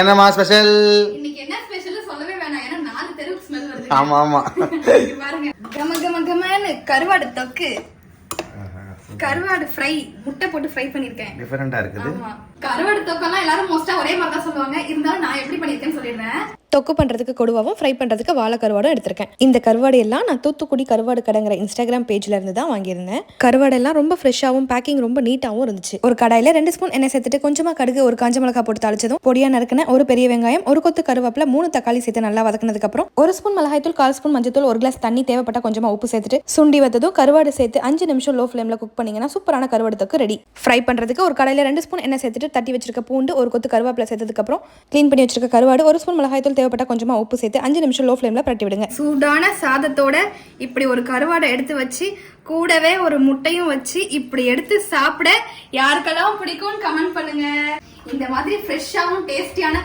என்னம்மா ஸ்பெஷல் இன்னைக்கு என்ன ஸ்பெஷல் சொல்லவே வேணாம். ஏன்னா நாலு தெருவுக்கு ஸ்மெல் வருது. ஆமா ஆமா. இங்க பாருங்க. கம கம கமன்னு கருவாடு தொக்கு. கருவாடு ஃப்ரை முட்டை போட்டு ஃப்ரை பண்ணிருக்கேன். டிஃபரெண்டா இருக்குது. ஆமா. கருவாடு தொக்கெல்லாம் எல்லாரும் மோஸ்டா ஒரே மாதிரி தான் சொல்லுவாங்க. இருந்தாலும் நான் எப்படி பண்ணிருக்கேன்னு சொல்லிடுறேன். தொக்கு பண்ணுறதுக்கு கொடுவாவும் ஃப்ரை பண்ணுறதுக்கு வாழை கருவாடும் எடுத்திருக்கேன். இந்த கருவாடு எல்லாம் நான் தூத்துக்குடி கருவாடு கடைங்கிற இன்ஸ்டாகிராம் பேஜ்ல இருந்து தான் வாங்கியிருந்தேன். கருவாடு எல்லாம் ரொம்ப ஃப்ரெஷ்ஷாகவும் பேக்கிங் ரொம்ப நீட்டாகவும் இருந்துச்சு. ஒரு கடாயில ரெண்டு ஸ்பூன் எண்ணெய் சேர்த்துட்டு கொஞ்சமா கடுகு ஒரு காஞ்ச மிளகா போட்டு தாளிச்சதும் பொடியா நறுக்கின ஒரு பெரிய வெங்காயம் ஒரு கொத்து கருவேப்பில மூணு தக்காளி சேர்த்து நல்லா வதக்கினதுக்கு அப்புறம் ஒரு ஸ்பூன் மிளகாய்த்தூள் கால் ஸ்பூன் மஞ்சத்தூள் ஒரு கிளாஸ் தண்ணி தேவைப்பட்ட கொஞ்சமா உப்பு சேர்த்துட்டு சுண்டி வந்ததும் கருவாடு சேர்த்து அஞ்சு நிமிஷம் லோ ஃப்ளேம்ல குக் பண்ணீங்கன்னா சூப்பரான கருவாடு தொக்கு ரெடி ஃப்ரை பண்றதுக்கு ஒரு கடையில் ரெண்டு ஸ்பூன் எண்ணெய் சேர்த்துட்டு தட்டி வச்சிருக்க பூண்டு ஒரு கொத்து கருவேப்பிலை சேர்த்ததுக்கப்புறம் க்ளீன் பண்ணி வச்சிருக்க கருவாடு ஒரு ஸ்பூன் மிளகாய்த்தூள் தேவைப்பட்ட கொஞ்சமாக உப்பு சேர்த்து அஞ்சு நிமிஷம் லோ ஃப்ளேமில் பரட்டி விடுங்க. சூடான சாதத்தோட இப்படி ஒரு கருவாடை எடுத்து வச்சு கூடவே ஒரு முட்டையும் வச்சு இப்படி எடுத்து சாப்பிட யாருக்கெல்லாம் பிடிக்கும்னு கமெண்ட் பண்ணுங்க. இந்த மாதிரி ஃப்ரெஷ்ஷாகவும் டேஸ்டியான